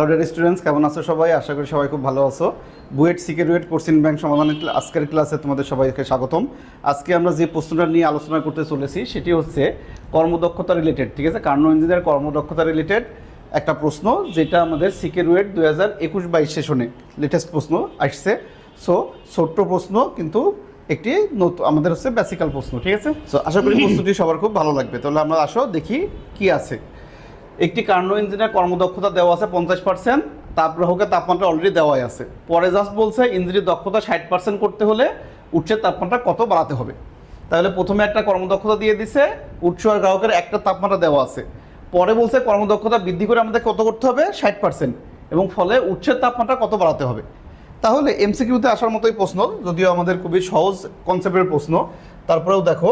Hello students কেমন আছো সবাই? আশা করি সবাই খুব ভালো আছো। বুয়েট সিকিউরিট কোর্সিন ব্যাংক সমাধানের আজকের ক্লাসে তোমাদের সবাইকে স্বাগতম। আজকে আমরা যে প্রশ্নটা নিয়ে আলোচনা করতে চলেছি, সেটি হচ্ছে কর্মদক্ষতা রিলেটেড ঠিক আছে? কার্নো ইঞ্জিনিয়ার কর্মদক্ষতা রিলেটেড একটা প্রশ্ন, যেটা আমাদের সিকিউরিট দুই হাজার একুশ বাইশ সেশনে লেটেস্ট প্রশ্ন আসছে। সো ছোট্ট প্রশ্ন, কিন্তু একটি নতুন আমাদের হচ্ছে বেসিক্যাল প্রশ্ন, ঠিক আছে? সো আশা করি প্রশ্নটি সবার খুব ভালো লাগবে। তাহলে আমরা আসো, দেখি কি আছে। একটি কার্নো ইঞ্জিনের কর্মদক্ষতা দেওয়া আছে পঞ্চাশ পার্সেন্ট তাপগ্রাহকের তাপমাত্রা অলরেডি দেওয়াই আছে। পরে জাস্ট বলছে ইঞ্জিনের দক্ষতা ষাট পার্সেন্ট করতে হলে উৎসের তাপমাত্রা কত বাড়াতে হবে। তাহলে প্রথমে একটা কর্মদক্ষতা দিয়ে দিছে উৎস আর গ্রাহকের একটা তাপমাত্রা দেওয়া আছে। পরে বলছে কর্মদক্ষতা বৃদ্ধি করে আমাদের কত করতে হবে? ষাট পার্সেন্ট এবং ফলে উৎসের তাপমাত্রা কত বাড়াতে হবে। তাহলে এমসিকিউতে আসার মতোই প্রশ্ন, যদিও আমাদের খুবই সহজ কনসেপ্টের প্রশ্ন। তারপরেও দেখো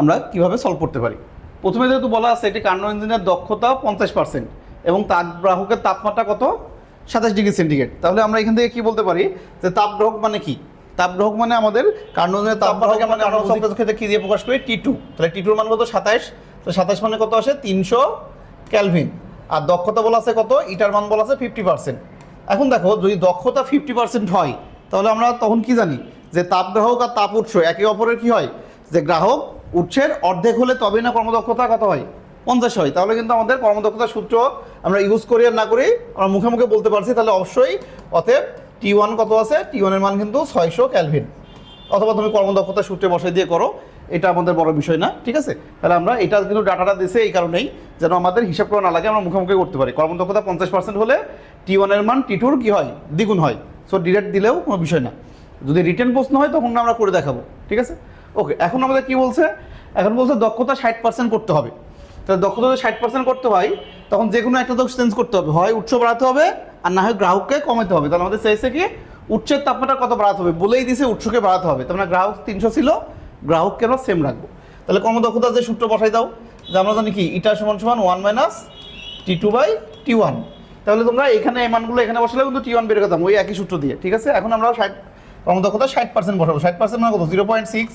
আমরা কীভাবে সলভ করতে পারি। প্রথমে যেহেতু বলা আছে এটি কার্নো ইঞ্জিনের দক্ষতা পঞ্চাশ পার্সেন্ট এবং তাপ গ্রাহকের তাপমাত্রা কত? সাতাশ ডিগ্রি সেন্টিগ্রেড। তাহলে আমরা এখান থেকে কি বলতে পারি? যে তাপগ্রাহক মানে কি? তাপগ্রাহক মানে আমাদের কার্নো ইঞ্জিনের তাপমাত্রাকে মানে আমরা ক্ষেত্রে কি দিয়ে প্রকাশ করি? টি টু তাহলে টি টুর মান কত? সাতাশ। তো সাতাশ মানে কত আসে? তিনশো ক্যালভিন আর দক্ষতা বলা আছে কত? ইটার মান বলা আছে ফিফটি পার্সেন্ট এখন দেখো যদি দক্ষতা ফিফটি পার্সেন্ট হয় তাহলে আমরা তখন কি জানি? যে তাপগ্রাহক আর তাপ উৎস একে অপরের কি হয়? যে গ্রাহক উৎসের অর্ধেক হলে তবেই না কর্মদক্ষতা কত হয়? পঞ্চাশ হয়। তাহলে কিন্তু আমাদের কর্মদক্ষতার সূত্র আমরা ইউজ করি আর না করি, আমরা মুখে মুখে বলতে পারছি, তাহলে অবশ্যই অতএব টি ওয়ান কত আছে? টি ওয়ানের মান কিন্তু ছয়শো ক্যালভিন অথবা তুমি কর্মদক্ষতা সূত্রে বসাই দিয়ে করো, এটা আমাদের বড় বিষয় না, ঠিক আছে? তাহলে আমরা এটা কিন্তু ডাটাটা দিছে এই কারণেই, যেন আমাদের হিসাব করা না লাগে, আমরা মুখে মুখে করতে পারি। কর্মদক্ষতা পঞ্চাশ পার্সেন্ট হলে টি ওয়ানের মান টি টুর কী হয়? দ্বিগুণ হয়। সো ডিরেক্ট দিলেও কোনো বিষয় না। যদি রিটার্ন প্রশ্ন হয়, তখন আমরা করে দেখাবো, ঠিক আছে? ওকে এখন আমাদের কি বলছে? এখন বলছে দক্ষতা ষাট পার্সেন্ট করতে হবে। তাহলে দক্ষতা যদি ষাট পার্সেন্ট করতে হয়, তখন যে কোনো একটা তো চেঞ্জ করতে হবে। হয় উৎস বাড়াতে হবে, আর না হয় গ্রাহককে কমাতে হবে। তাহলে আমাদের চাইছে কি? উৎসের তাপমাত্রা কত বাড়াতে হবে? বলেই দিছে উৎসকে বাড়াতে হবে। তার মানে গ্রাহক তিনশো ছিল গ্রাহককে আমরা সেম রাখব? তাহলে কর্মদক্ষতা যে সূত্র বসাই দাও, যে আমরা জানি কি? ইটা সমান সমান one minus T two by T one তাহলে তোমরা এখানে এই মানগুলো এখানে বসালে কিন্তু টি ওয়ান বের করতাম, ওই একই সূত্র দিয়ে। ঠিক আছে? এখন আমরা ষাট, কর্মদক্ষতা ষাট পার্সেন্ট বসাবো। ষাট পার্সেন্ট মানে কত? Zero point six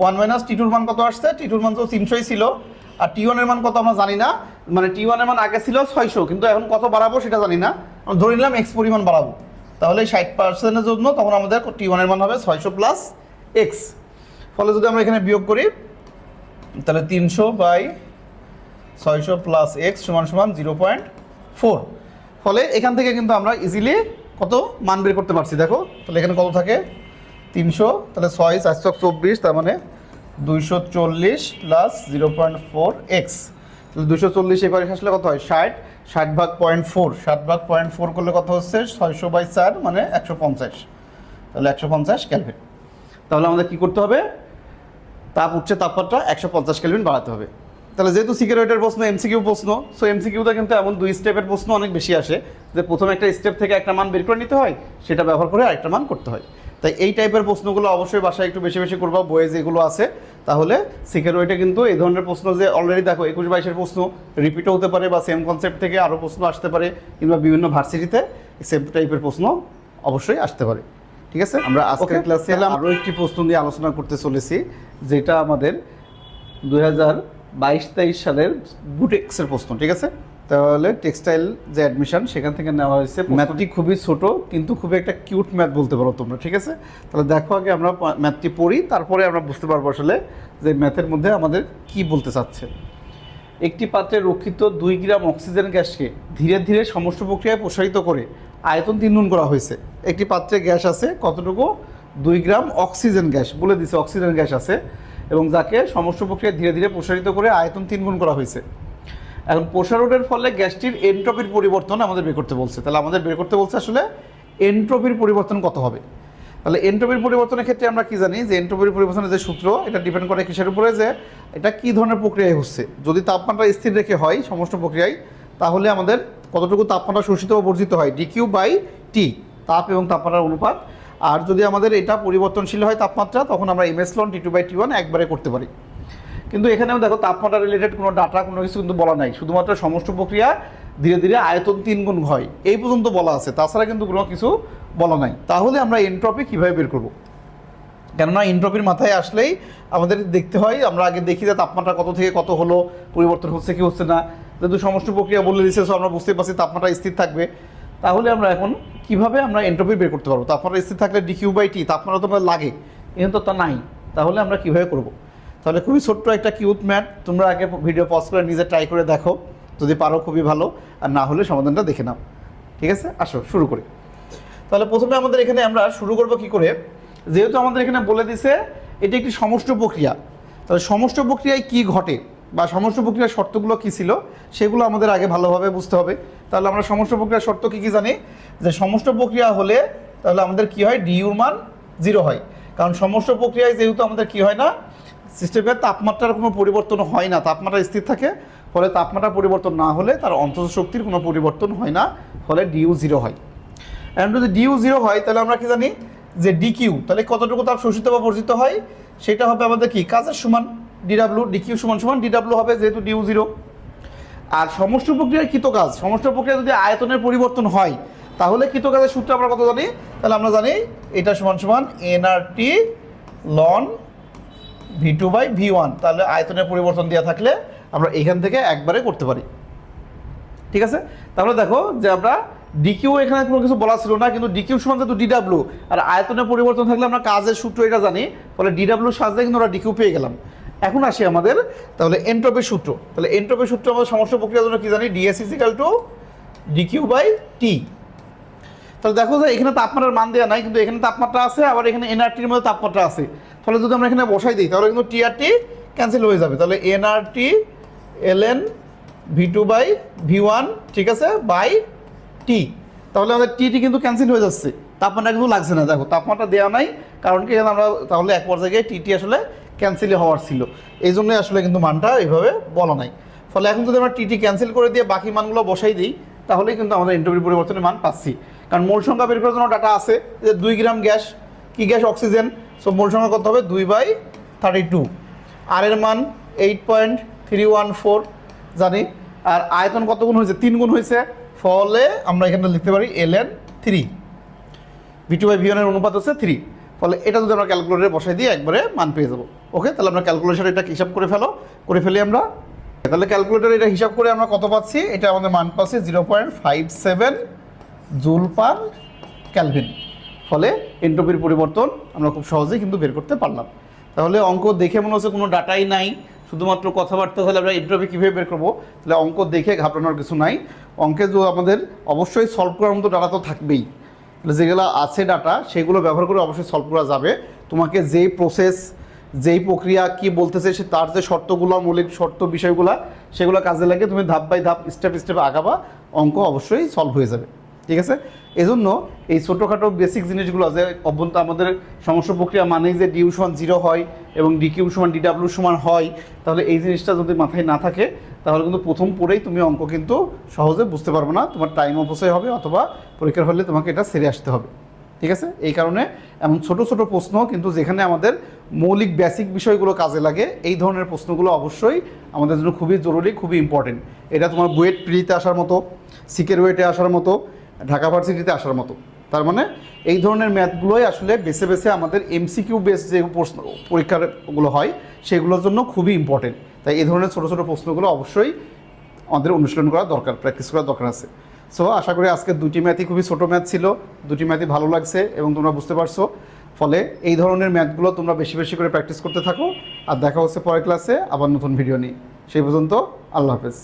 one minus T টুর মান কত আসছে? টি টুর মান তো তিনশোই ছিল। আর টি ওয়ানের মান কত আমরা জানি না। মানে টি ওয়ানের মান আগে ছিল ছয়শো, কিন্তু এখন কত বাড়াবো সেটা জানি না। আমরা ধরে নিলাম এক্স পরিমাণ বাড়াবো। তাহলে ষাট পার্সেন্টের জন্য তখন আমাদের টি ওয়ানের মান হবে ছয়শো প্লাস এক্স ফলে যদি আমরা এখানে বিয়োগ করি, তাহলে তিনশো বাই ছয়শো প্লাস এক্স সমান সমান জিরো পয়েন্ট ফোর ফলে এখান থেকে কিন্তু আমরা ইজিলি কত মান বের করতে পারছি, দেখো। তাহলে এখানে কত থাকে? তিনশো, তাহলে ছয়, চারশো চব্বিশ, তার মানে দুইশো চল্লিশ plus zero point four x তাহলে দুশো চল্লিশ এবারে আসলে কত হয়? ষাট ষাট ভাগ পয়েন্ট ফোর ষাট ভাগ পয়েন্ট ফোর করলে কত হচ্ছে? ছয়শো বাই চার মানে একশো পঞ্চাশ। তাহলে একশো পঞ্চাশ ক্যালভিন তাহলে আমাদের কী করতে হবে? তাপ উঠছে তাপমাত্রা একশো পঞ্চাশ ক্যালভিন বাড়াতে হবে। তাহলে যেহেতু সিকিউরিটির প্রশ্ন এমসিকিউ প্রশ্ন সো এমসিকিউতে কিন্তু এমন দুই স্টেপের প্রশ্ন অনেক বেশি আসে যে প্রথমে একটা স্টেপ থেকে একটা মান বের করে নিতে হয়, সেটা ব্যবহার করে আরেকটা মান করতে হয়। তাই এই টাইপের প্রশ্নগুলো অবশ্যই বাসায় একটু বেশি বেশি করবা বইয়ে যেগুলো আছে। তাহলে সিকিউরিটি কিন্তু এই ধরনের প্রশ্ন যে অলরেডি দেখো একুশ বাইশের প্রশ্ন রিপিটও হতে পারে বা সেম কনসেপ্ট থেকে আরও প্রশ্ন আসতে পারে কিংবা বিভিন্ন ভার্সিটিতে সেম টাইপের প্রশ্ন অবশ্যই আসতে পারে। ঠিক আছে? আমরা আজকের. ক্লাসে আরও একটি প্রশ্ন নিয়ে আলোচনা করতে চলেছি যেটা আমাদের দুই হাজার বাইশ তেইশ সালের বুটেক্সের প্রশ্ন ঠিক আছে? তাহলে টেক্সটাইল যে অ্যাডমিশন সেখান থেকে নেওয়া হয়েছে। ম্যাথটি খুবই ছোট কিন্তু খুবই একটা কিউট ম্যাথ বলতে পারো তোমরা ঠিক আছে? তাহলে দেখো আগে আমরা ম্যাথটি পড়ি তারপরে আমরা বুঝতে পারব আসলে যে ম্যাথের মধ্যে আমাদের কি বলতে চাচ্ছে। একটি পাত্রে রক্ষিত দুই গ্রাম অক্সিজেন গ্যাসকে ধীরে ধীরে সমস্ত প্রক্রিয়ায় প্রসারিত করে আয়তন তিনগুণ করা হয়েছে। একটি পাত্রে গ্যাস আছে কতটুকু? দুই গ্রাম অক্সিজেন গ্যাস বলে দিছে অক্সিজেন গ্যাস আছে এবং যাকে সমস্ত প্রক্রিয়ায় ধীরে ধীরে প্রসারিত করে আয়তন তিনগুণ করা হয়েছে। এখন প্রসারণের ফলে গ্যাসটির এন্ট্রপির পরিবর্তন আমাদের বের করতে বলছে। তাহলে আমাদের বের করতে বলছে আসলে এন্ট্রপির পরিবর্তন কত হবে? তাহলে এন্ট্রপির পরিবর্তনের ক্ষেত্রে আমরা কি জানি যে এন্ট্রপির পরিবর্তনের যে সূত্র, এটা ডিপেন্ড করে কিসের উপরে যে এটা কি ধরনের প্রক্রিয়ায় হচ্ছে। যদি তাপমাত্রা স্থির রেখে হয় সমস্ত প্রক্রিয়ায়, তাহলে আমাদের কতটুকু তাপমাত্রা শোষিত বা বর্জিত হয়? ডিকিউ বাই টি তাপ এবং তাপমাত্রার অনুপাত। আর যদি আমাদের এটা পরিবর্তনশীল হয় তাপমাত্রা, তখন আমরা M S ln T two by T one একবারে করতে পারি। কিন্তু এখানেও দেখো তাপমাত্রা রিলেটেড কোনো ডাটা কোনো কিছু কিন্তু বলা নাই। শুধুমাত্র সমস্ত প্রক্রিয়া, ধীরে ধীরে আয়তন তিন গুণ হয় এই পর্যন্ত বলা আছে। তাছাড়া কিন্তু কোনো কিছু বলা নাই। তাহলে আমরা এন্ট্রপি কীভাবে বের করব? কেননা এন্ট্রপির মাথায় আসলেই আমাদের দেখতে হয়, আমরা আগে দেখি যে তাপমাত্রা কত থেকে কত হলো, পরিবর্তন হচ্ছে কি হচ্ছে না। যেহেতু সমস্ত প্রক্রিয়া বলে দিচ্ছে so আমরা বুঝতে পারছি তাপমাত্রা স্থির থাকবে। তাহলে আমরা এখন কীভাবে আমরা এন্ট্রপি বের করতে পারব? তাপমাত্রা স্থির থাকলে ডিকিউ বাই টি তাপমাত্রা তো লাগে। কিন্তু তো তা নাই। তাহলে আমরা কীভাবে করব? তাহলে খুবই ছোট্ট একটা কিউট ম্যাট তোমরা আগে ভিডিও পজ করে নিজে ট্রাই করে দেখো, যদি পারো খুবই ভালো। আর না হলে সমাধানটা দেখে নাও। ঠিক আছে? আসো, শুরু করি। তাহলে প্রথমে আমাদের এখানে আমরা শুরু করব কি করে? যেহেতু আমাদের এখানে বলে দিছে, এটি একটি সমষ্ট প্রক্রিয়া। তাহলে সমষ্ট প্রক্রিয়ায় কি ঘটে বা সমষ্ট প্রক্রিয়ার শর্তগুলো কী ছিল, সেগুলো আমাদের আগে ভালোভাবে বুঝতে হবে। তাহলে আমরা সমষ্ট প্রক্রিয়ার শর্ত কী কী জানি? যে সমষ্ট প্রক্রিয়া হলে তাহলে আমাদের কি হয়? ডিউর মান জিরো হয়। কারণ সমষ্ট প্রক্রিয়ায় যেহেতু আমাদের কি হয় না? সিস্টেমের তাপমাত্রার কোনো পরিবর্তন হয় না। তাপমাত্রা স্থির থাকে, ফলে তাপমাত্রা পরিবর্তন না হলে তার অন্তঃ শক্তির কোনো পরিবর্তন হয় না, ফলে ডিউ জিরো হয়। এখন যদি ডিউ জিরো হয়, তাহলে আমরা কি জানি? যে ডিকিউ, তাহলে কতটুকু তাপ শোষিত বা বর্জিত হয়? সেটা হবে আমাদের কি? কাজের সমান ডিডাব্লু ডিকিউ সমান সমান ডিডাব্লু হবে যেহেতু ডিউ জিরো। আর সমষ্টি প্রক্রিয়ায় কৃত কাজ, সমষ্টি প্রক্রিয়া যদি আয়তনের পরিবর্তন হয়, তাহলে কৃত কাজের সূত্র আমরা কত জানি? তাহলে আমরা জানি এটা সমান সমান NRT ln V two by V one তাহলে আয়তনের পরিবর্তন দেওয়া থাকলে আমরা এখান থেকে একবারে করতে পারি। ঠিক আছে? তাহলে দেখো যে আমরা ডিকিউ এখানে কোনো কিছু বলা ছিল না, কিন্তু ডিকিউ সমান যেহেতু ডিডাব্লু আর আয়তনের পরিবর্তন থাকলে আমরা কাজের সূত্র এটা জানি, ফলে ডিডাব্লু সাহায্যে কিন্তু আমরা ডিকিউ পেয়ে গেলাম। এখন আসি আমাদের, তাহলে এন্ট্রপির সূত্র। তাহলে এন্ট্রপির সূত্র আমাদের সমস্ত প্রক্রিয়ার জন্য কি জানি? DS is equal to dQ by T তাহলে দেখো যে এখানে তাপমাত্রার মান দেওয়া নাই, কিন্তু এখানে তাপমাত্রা আছে, আবার এখানে এনআরটির মধ্যে তাপমাত্রা আছে। ফলে যদি আমরা এখানে বসাই দিই, তাহলে কিন্তু টিআরটি ক্যান্সেল হয়ে যাবে। তাহলে NRT ln V two by V one ঠিক আছে বাই টি তাহলে আমাদের টিটি কিন্তু ক্যান্সেল হয়ে যাচ্ছে। তাপমাত্রা কিন্তু লাগছে না। দেখো, তাপমাত্রা দেওয়া নাই, কারণ কি আমরা তাহলে এক পর্যায়ে টিটি আসলে ক্যান্সেলই হওয়ার ছিল। এই জন্যই আসলে কিন্তু মানটা এইভাবে বলা নাই। ফলে এখন যদি আমরা টিটি ক্যান্সেল করে দিয়ে বাকি মানগুলো বসাই দিই, তাহলেই কিন্তু আমাদের ইন্টারভিউ পরিবর্তনের মান পাচ্ছি। কারণ মোল সংখ্যা বের করার জন্য ডাটা আছে যে দুই গ্রাম গ্যাস কি গ্যাস? অক্সিজেন। সো মোল সংখ্যা কত হবে? দুই বাই থার্টি টু আর এর মান eight point three one four জানি। আর আয়তন কত গুণ হয়েছে? তিন গুণ হয়েছে। ফলে আমরা এখানে লিখতে পারি L N three V two by V ওয়ানের অনুপাত হচ্ছে থ্রি ফলে এটা যদি আমরা ক্যালকুলেটারে বসাই দিয়ে একবারে মান পেয়ে যাব। ওকে তাহলে আমরা ক্যালকুলেশন এটা হিসাব করে ফেলো। করে ফেলি আমরা। তাহলে ক্যালকুলেটার এটা হিসাব করে আমরা কত পাচ্ছি? এটা আমাদের মান পাচ্ছি zero point five seven joule per kelvin ফলে এন্ট্রপির পরিবর্তন আমরা খুব সহজেই কিন্তু বের করতে পারলাম। তাহলে অঙ্ক দেখে মনে হচ্ছে কোনো ডাটাই নাই, শুধুমাত্র কথাবার্তা হলে আমরা এন্ট্রপি কীভাবে বের করব? তাহলে অঙ্ক দেখে ঘাবড়ানোর কিছু নাই। অঙ্কে যে আমাদের অবশ্যই সলভ করার মতো ডাটা তো থাকবেই। তাহলে যেগুলো আছে ডাটা সেগুলো ব্যবহার করে অবশ্যই সলভ করা যাবে। তোমাকে যেই প্রসেস যেই প্রক্রিয়া কি বলতেছে, সে তার যে শর্তগুলো, মৌলিক শর্ত বিষয়গুলো, সেগুলো কাজে লাগে তুমি ধাপ বাই ধাপ স্টেপ স্টেপ আগাবা, অঙ্ক অবশ্যই সলভ হয়ে যাবে। ঠিক আছে? এজন্য এই ছোটোখাটো বেসিক জিনিসগুলো যে অভ্যন্ত আমাদের সমস্যা প্রক্রিয়া মানেই যে ডিউ সমান জিরো হয় এবং ডিকিউ সমান ডিডাব্লিউ সমান হয়, তাহলে এই জিনিসটা যদি মাথায় না থাকে, তাহলে কিন্তু প্রথম পড়েই তুমি অঙ্ক কিন্তু সহজে বুঝতে পারবে না। তোমার টাইম অপচয় হবে অথবা পরীক্ষার হলে তোমাকে এটা সেরে আসতে হবে। ঠিক আছে? এই কারণে এমন ছোট ছোট প্রশ্ন কিন্তু যেখানে আমাদের মৌলিক বেসিক বিষয়গুলো কাজে লাগে, এই ধরনের প্রশ্নগুলো অবশ্যই আমাদের জন্য খুবই জরুরি, খুবই ইম্পর্টেন্ট এটা তোমার বুয়েট প্রিতে আসার মতো, সিকের ওয়েটে আসার মতো ঢাকা ভার্সিটিতে আসার মতো। তার মানে এই ধরনের ম্যাথগুলোই আসলে বেছে বেছে আমাদের এমসিকিউ বেস যে প্রশ্ন পরীক্ষারগুলো হয়, সেগুলোর জন্য খুবই ইম্পর্টেন্ট তাই এই ধরনের ছোটো ছোটো প্রশ্নগুলো অবশ্যই আমাদের অনুশীলন করা দরকার প্র্যাকটিস করা দরকার আছে। সো আশা করি আজকে দুটি ম্যাথই খুবই ছোটো ম্যাথ ছিল, দুটি ম্যাথই ভালো লাগছে এবং তোমরা বুঝতে পারছ। ফলে এই ধরনের ম্যাথগুলো তোমরা বেশি বেশি করে প্র্যাকটিস করতে থাকো। আর দেখা হচ্ছে পরের ক্লাসে আবার নতুন ভিডিও নিয়ে। সেই পর্যন্ত আল্লাহ হাফেজ।